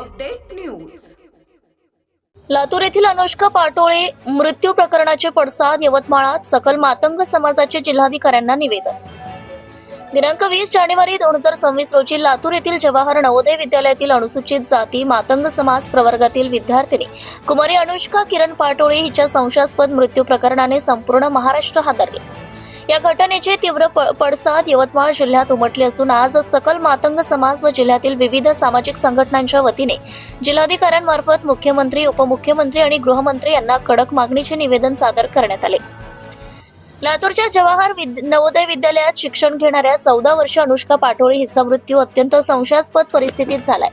Update news. Latur येथील अनुष्का पाटोळे मृत्यू प्रकरणाचे पडसाद यवतमाळात सकल मातंग समाजाचे जिल्हाधिकाऱ्यांना निवेदन. दिनांक वीस जानेवारी दोन हजार सव्वीस रोजी लातूर येथील जवाहर नवोदय विद्यालयातील अनुसूचित जाती मातंग समाज प्रवर्गातील विद्यार्थिनी कुमारी अनुष्का किरण पाटोळे हिच्या संशयास्पद मृत्यू प्रकरणाने संपूर्ण महाराष्ट्र हादरले. या घटनेचे तीव्र प- पडसाद यवतमाळ जिल्ह्यात उमटले असून आज सकल मातंग समाज व जिल्ह्यातील विविध सामाजिक संघटनांच्या वतीने जिल्हाधिकाऱ्यांमार्फत मुख्यमंत्री उपमुख्यमंत्री आणि गृहमंत्री यांना कडक मागणीचे निवेदन सादर करण्यात आले. लातूरच्या जवाहर विद- नवोदय विद्यालयात शिक्षण घेणाऱ्या चौदा वर्ष अनुष्का पाटोळे हिचा मृत्यू अत्यंत संशयास्पद परिस्थितीत झालाय.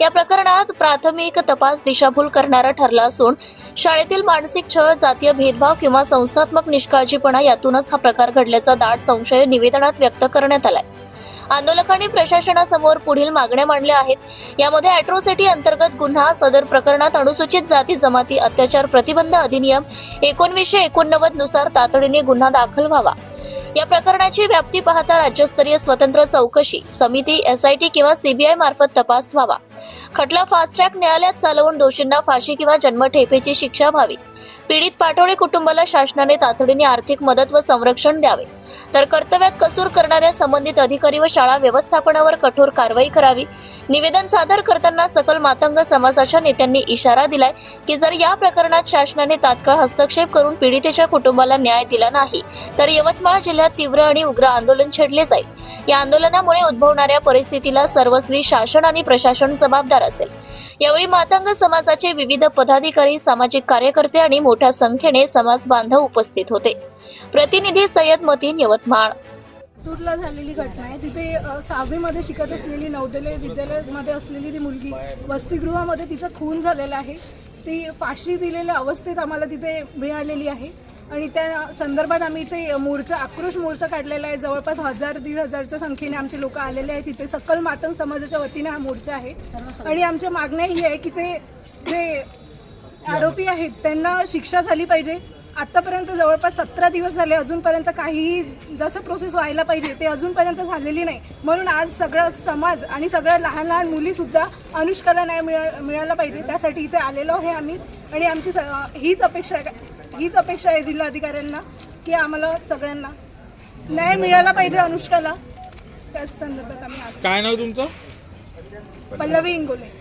या प्रकरणात प्राथमिक तपास दिशाभूल करणारा ठरला असून शाळेतील मानसिक छळ जातीय भेदभाव किंवा संस्थात्मक निष्काळजीपणा यातूनच हा प्रकार घडल्याचा दाट संशय निवेदनात व्यक्त करण्यात आलाय. आंदोलकांनी प्रशासनासमोर पुढील मागण्या मांडल्या आहेत. यामध्ये अॅट्रोसिटी अंतर्गत गुन्हा सदर प्रकरणात अनुसूचित जाती जमाती अत्याचार प्रतिबंध अधिनियम एकोणवीसशे एकोणनव्वदनुसार तातडीने गुन्हा दाखल व्हावा. या प्रकरणाची व्याप्ती पाहता राज्यस्तरीय स्वतंत्र चौकशी समिती एसआयटी किंवा सीबीआय मार्फत तपास व्हावा. खटला फास्ट ट्रॅक न्यायालयात चालवून दोषींना फाशी किंवा जन्मठेपेची शिक्षा व्हावी. पीडित पाटोळे कुटुंबाला शासनाने तातडीने आर्थिक मदत व संरक्षण द्यावे. तर कर्तव्यात कसूर करणाऱ्या संबंधित अधिकारी व शाळा व्यवस्थापनावर कठोर कारवाई करावी. निवेदन सादर करताना सकल मातंग समाजाच्या नेत्यांनी इशारा दिलाय की जर या प्रकरणात शासनाने तात्काळ हस्तक्षेप करून पीडितेच्या कुटुंबाला न्याय दिला नाही तर यवतमाळ जिल्ह्यात तीव्र आणि उग्र आंदोलन छेडले जाईल. या आंदोलनामुळे उद्भवणाऱ्या परिस्थितीला सर्वस्वी शासन आणि प्रशासन जबाबदार असेल. यावेळी मातंग समाजाचे विविध पदाधिकारी सामाजिक कार्यकर्ते आणि मोठ्या संख्येने समाज बांधव उपस्थित होते. प्रतिनिधी सय्यद मतीन यवतमाळ. लातूरला झालेली घटना आहे. तिथे सहावीमध्ये शिकत असलेली नवदले विद्यालयामध्ये असलेली ती मुलगी वसतिगृहामध्ये तिचा खून झालेला आहे. ती फाशी दिलेल्या अवस्थेत आम्हाला तिथे मिळालेली आहे. आणि त्या संदर्भात आम्ही इथे मोर्चा आक्रोश मोर्चा काढलेला आहे. जवळपास हजार दीड हजारच्या संख्येने आमचे लोक आलेले आहेत. तिथे सकल मातंग समाजाच्या वतीने हा मोर्चा आहे. आणि आमच्या मागण्या ही आहे की ते जे आरोपी आहेत. त्यांना शिक्षा झाली पाहिजे. आतापर्यंत जवळपास सतरा दिवस झाले. अजूनपर्यंत काहीही जसं प्रोसेस व्हायला पाहिजे ते अजूनपर्यंत झालेली नाही. म्हणून आज सगळं समाज आणि सगळ्या लहान लहान मुलीसुद्धा अनुष्काला न्याय मिळा मिळाला पाहिजे. त्यासाठी इथे आलेलो आहे आम्ही. आणि आमची स हीच अपेक्षा आहे हीच अपेक्षा आहे जिल्हाधिकाऱ्यांना की आम्हाला सगळ्यांना न्याय मिळाला पाहिजे अनुष्काला. त्याच संदर्भात आम्ही. काय नाव तुमचं? पल्लवी इंगोले.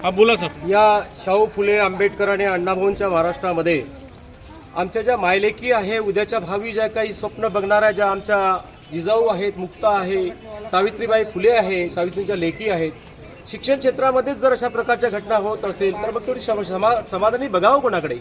हा बोला सर. या शाहू फुले आंबेडकर आणि अण्णाभाऊंच्या महाराष्ट्रामध्ये आमच्या ज्या मायलेकी आहे उद्याच्या भावी ज्या काही स्वप्न बघणाऱ्या ज्या आमच्या जिजाऊ आहेत मुक्ता आहे सावित्रीबाई फुले आहे सावित्रीच्या लेखी आहेत शिक्षण क्षेत्रामध्येच जर अशा प्रकारच्या घटना होत असेल तर मग थोडी समा समाधानी बघावं कोणाकडे?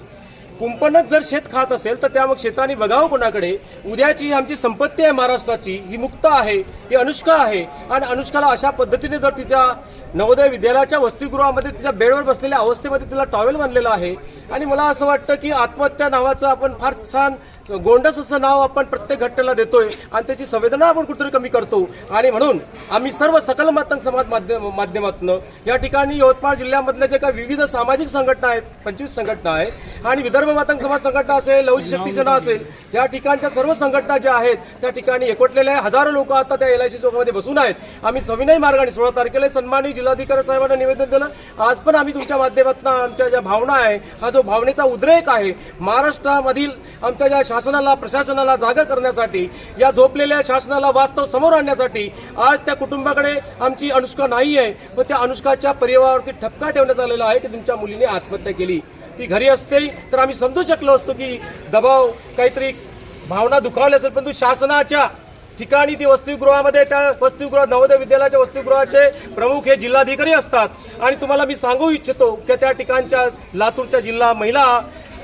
कुंपणच जर शेत खात असेल तर त्या मग शेताने बघावं कोणाकडे. उद्याची ही आमची संपत्ती आहे महाराष्ट्राची ही मुक्त आहे ही अनुष्का आहे. आणि अनुष्काला अशा पद्धतीने जर तिच्या नवोदय विद्यालयाच्या वसतिगृहामध्ये तिच्या बेडवर बसलेल्या अवस्थेमध्ये तिला टॉवेल बांधलेलं आहे. आणि मला असं वाटतं की आत्महत्या नावाचं आपण फार छान गोंडस असं नाव आपण प्रत्येक घटनेला देतोय आणि त्याची संवेदना आपण कुठेतरी कमी करतो. आणि म्हणून आम्ही सर्व सकल मातंग समाज माध्यम माध्यमातून या ठिकाणी यवतमाळ जिल्ह्यामधल्या जे काही विविध सामाजिक संघटना आहेत पंचवीस संघटना आहेत आणि विदर्भ मातंग समाज संघटना असेल लवचिक शक्ती सेना असेल या ठिकाणच्या सर्व संघटना ज्या आहेत त्या ठिकाणी एकवटलेल्या आहे. हजारो लोक आता त्या एल आय सी चौकामध्ये बसून आहेत. आम्ही सविनय मार्गाने सोळा तारखेला सन्मानित जिल्हाधिकारी साहेबांना निवेदन दिलं. आज पण आम्ही तुमच्या माध्यमातून आमच्या ज्या भावना आहे हा जो भावनेचा उद्रेक आहे महाराष्ट्रामधील आमच्या ज्या शासनाला प्रशासनाला जागा करण्यासाठी या झोपलेल्या शासनाला वास्तव समोर आणण्यासाठी आज त्या कुटुंबाकडे आमची अनुष्का नाही आहे. पण त्या अनुष्काच्या परिवारावरती ठपका ठेवण्यात आलेला आहे की तुमच्या मुलीने आत्महत्या केली. ती घरी असते तर आम्ही समजू शकलो असतो की दबाव काहीतरी भावना दुखावल्या असेल परंतु शासनाच्या ठिकाणी ती वसतिगृहामध्ये त्या वसतिगृह नवोदय विद्यालयाच्या वसतिगृहाचे प्रमुख हे जिल्हाधिकारी असतात. आणि तुम्हाला मी सांगू इच्छितो की त्या ठिकाणच्या लातूरच्या जिल्हा महिला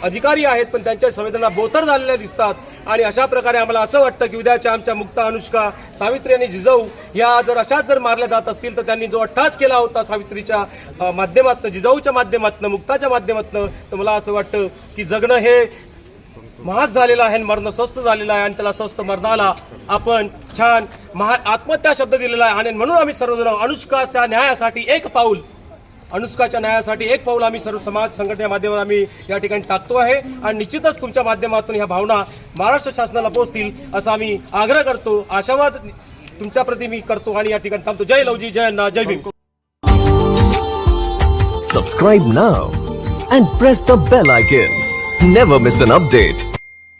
अधिकारी आहेत पण त्यांच्या संवेदना बोथर झालेल्या दिसतात. आणि अशा प्रकारे आम्हाला असं वाटतं की उद्याच्या आमच्या मुक्ता अनुष्का सावित्री आणि जिजाऊ या जर अशाच जर मारल्या जात असतील तर त्यांनी जो अट्टास केला होता सावित्रीच्या माध्यमातनं जिजाऊच्या माध्यमातनं मुक्ताच्या माध्यमातनं तर मला असं वाटतं की जगणं हे महाग झालेला आहे आणि मरण स्वस्त झालेलं आहे आणि त्याला स्वस्त मरणाला आपण छान महा आत्महत्या शब्द दिलेला आहे. आणि म्हणून आम्ही सर्वजण अनुष्काच्या न्यायासाठी एक पाऊल अनुष्काच्या न्यायासाठी एक पाऊल आम्ही सर्व समाज संघटनेच्या माध्यमातून आम्ही या ठिकाणी टाकतो आहे. आणि निश्चितच तुमच्या माध्यमातून ह्या भावना महाराष्ट्र शासनाला पोहोचतील असा आम्ही आग्रह करतो. आशावाद तुमच्याप्रती मी करतो आणि या ठिकाणी थांबतो. जय लवजी जय अण्णा जय Bhim subscribe now and press the bell icon never miss an update